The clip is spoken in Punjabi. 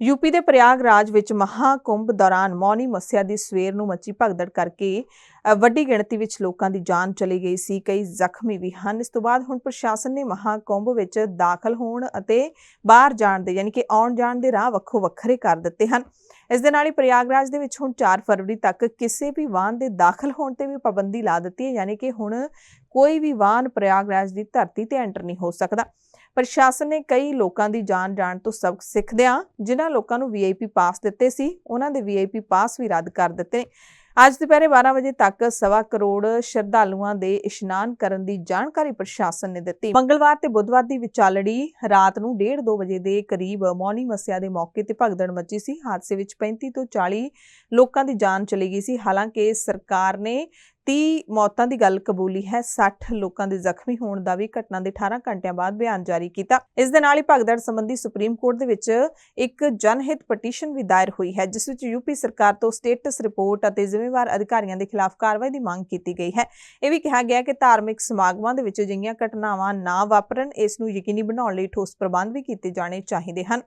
ਯੂਪੀ ਦੇ ਪ੍ਰਯਾਗਰਾਜ ਵਿੱਚ ਮਹਾਕੁੰਭ ਦੌਰਾਨ ਮੌਨੀ ਮੱਸਿਆ ਦੀ ਸਵੇਰ ਨੂੰ ਮੱਚੀ ਭਗਦੜ ਕਰਕੇ ਵੱਡੀ ਗਿਣਤੀ ਵਿੱਚ ਲੋਕਾਂ ਦੀ ਜਾਨ ਚਲੀ ਗਈ ਸੀ। ਕਈ ਜ਼ਖਮੀ ਵੀ ਹਨ। ਇਸ ਤੋਂ ਬਾਅਦ ਹੁਣ ਪ੍ਰਸ਼ਾਸਨ ਨੇ ਮਹਾਕੁੰਭ ਵਿੱਚ ਦਾਖਲ ਹੋਣ ਅਤੇ ਬਾਹਰ ਜਾਣ ਦੇ, ਯਾਨੀ ਕਿ ਆਉਣ ਜਾਣ ਦੇ ਰਾਹ ਵੱਖੋ ਵੱਖਰੇ ਕਰ ਦਿੱਤੇ ਹਨ। ਇਸ ਦੇ ਨਾਲ ਹੀ ਪ੍ਰਯਾਗਰਾਜ ਦੇ ਵਿੱਚ ਹੁਣ 4 ਫਰਵਰੀ ਤੱਕ ਕਿਸੇ ਵੀ ਵਾਹਨ ਦੇ ਦਾਖਲ ਹੋਣ ਤੇ ਵੀ ਪਾਬੰਦੀ ਲਾ ਦਿੱਤੀ ਹੈ, ਯਾਨੀ ਕਿ ਹੁਣ ਕੋਈ ਵੀ ਵਾਹਨ ਪ੍ਰਯਾਗਰਾਜ ਦੀ ਧਰਤੀ ਤੇ ਐਂਟਰ ਨਹੀਂ ਹੋ ਸਕਦਾ। ਪ੍ਰਸ਼ਾਸਨ ਨੇ ਕਈ ਲੋਕਾਂ ਦੀ ਜਾਨ ਜਾਣ ਤੋਂ ਸਬਕ ਸਿੱਖਦਿਆਂ ਜਿਨ੍ਹਾਂ ਲੋਕਾਂ ਨੂੰ ਵੀਆਈਪੀ ਪਾਸ ਦਿੱਤੇ ਸੀ, ਉਹਨਾਂ ਦੇ ਵੀਆਈਪੀ ਪਾਸ ਵੀ ਰੱਦ ਕਰ ਦਿੱਤੇ ਨੇ। ਅੱਜ ਦੁਪਹਿਰੇ 12 ਵਜੇ ਤੱਕ ਸਵਾ ਕਰੋੜ ਸ਼ਰਧਾਲੂਆਂ ਦੇ ਇਸ਼ਨਾਨ ਕਰਨ ਦੀ ਜਾਣਕਾਰੀ ਪ੍ਰਸ਼ਾਸਨ ਨੇ ਦਿੱਤੀ। ਮੰਗਲਵਾਰ ਤੇ ਬੁੱਧਵਾਰ ਦੀ ਵਿਚਾਲੜੀ ਰਾਤ ਨੂੰ 1:30 ਵਜੇ ਦੇ ਕਰੀਬ ਮੌਨੀ ਮੱਸਿਆ ਦੇ ਮੌਕੇ ਤੇ ਭਗਦੜ ਮੱਚੀ ਸੀ। ਹਾਦਸੇ ਵਿੱਚ 35 ਤੋਂ 40 ਲੋਕਾਂ ਦੀ ਜਾਨ ਚਲੀ ਗਈ ਸੀ। ਹਾਲਾਂਕਿ ਸਰਕਾਰ ਨੇ 30 ਮੌਤਾਂ ਦੀ ਗੱਲ ਕਬੂਲੀ ਹੈ 60 ਲੋਕਾਂ ਦੇ ਜ਼ਖਮੀ ਹੋਣ ਦਾ ਵੀ ਘਟਨਾ ਦੇ 18 ਘੰਟਿਆਂ ਬਾਅਦ ਬਿਆਨ ਜਾਰੀ ਕੀਤਾ। ਇਸ ਦੇ ਨਾਲ ਹੀ ਭਗਦੜ ਸੰਬੰਧੀ ਸੁਪਰੀਮ ਕੋਰਟ ਦੇ ਵਿੱਚ ਇੱਕ ਜਨਹਿਤ ਪਟੀਸ਼ਨ ਵੀ ਦਾਇਰ ਹੋਈ ਹੈ, ਜਿਸ ਵਿੱਚ ਯੂਪੀ ਸਰਕਾਰ ਤੋਂ ਸਟੇਟਸ ਰਿਪੋਰਟ ਅਤੇ ਜ਼ਿੰਮੇਵਾਰ ਅਧਿਕਾਰੀਆਂ ਦੇ ਖਿਲਾਫ ਕਾਰਵਾਈ ਦੀ ਮੰਗ ਕੀਤੀ ਗਈ ਹੈ। ਇਹ ਵੀ ਕਿਹਾ ਗਿਆ ਕਿ ਧਾਰਮਿਕ ਸਮਾਗਮਾਂ ਦੇ ਵਿੱਚ ਅਜਿਹੀਆਂ ਘਟਨਾਵਾਂ ਨਾ ਵਾਪਰਨ, ਇਸ ਨੂੰ ਯਕੀਨੀ ਬਣਾਉਣ ਲਈ ਠੋਸ ਪ੍ਰਬੰਧ ਵੀ ਕੀਤੇ ਜਾਣੇ ਚਾਹੀਦੇ ਹਨ।